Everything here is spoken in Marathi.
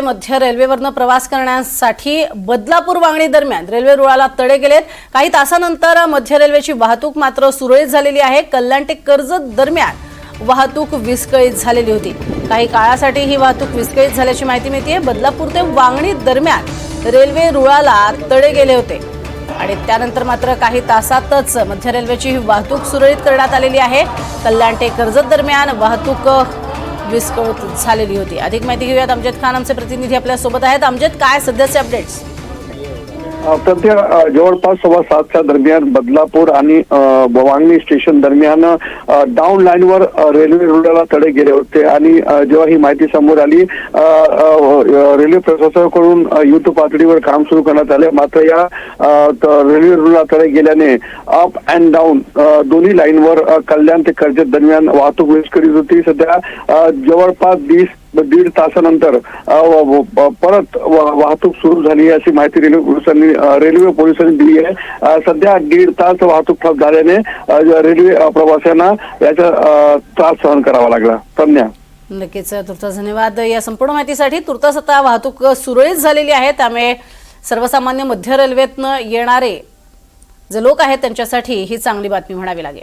मध्य रेल्वेवरनं प्रवास करण्यासाठी बदलापूर वांगणी दरम्यान रेल्वे रुळाला तडे गेलेत. काही तासानंतर मध्य रेल्वेची वाहतूक मात्र सुरळीत झालेली आहे. कल्याण ते कर्जत दरम्यान वाहतूक विस्कळीत झालेली होती. काही काळासाठी ही वाहतूक विस्कळीत झाल्याची माहिती मिळते बदलापूर ते वांगणी दरम्यान रेल्वे रुळाला तडे गेले होते. आणि त्यानंतर मात्र काही तासातच मध्य रेल्वेची ही वाहतूक सुरळीत करण्यात आलेली आहे. कल्याण ते कर्जत दरम्यान वाहतूक विस्कळीत झालेली होती. अधिक माहिती घेऊयात. अमजद खान आमचे प्रतिनिधी आपल्यासोबत आहेत. अमजद काय सध्याचे अपडेट्स अ, सध्या जवळपास सव्वा सातच्या दरम्यान बदलापूर आणि भवांगणी वांगणी स्टेशन दरम्यान डाऊन लाईनवर रेल्वे रुळाला तडे गेले होते. आणि जेव्हा ही माहिती समोर आली हो, रेल्वे प्रशासनाकडून युद्ध पातळीवर काम सुरू करण्यात आले. मात्र या रेल्वे रुळाला तडे गेल्याने अप अँड डाऊन दोन्ही लाईनवर कल्याण ते कर्जत दरम्यान वाहतूक विस्कळीत होती. सध्या जवळपास वीस दीड तासानंतर परत वाहतूक सुरू झाली अशी माहिती रेल्वे पोलिसांनी रेल्वे पोलिसांनी दिली आहे. सध्या दीड तास वाहतूक ठप झाल्याने रेल्वे प्रवाशांना याचा त्रास सहन करावा लागला. धन्यवाद नक्कीच तुर्ता धन्यवाद. या संपूर्ण माहितीसाठी तुर्तास आता वाहतूक सुरळीत झालेली आहे. त्यामुळे सर्वसामान्य मध्य रेल्वेतनं येणारे जे लोक आहेत त्यांच्यासाठी ही चांगली बातमी म्हणावी लागेल.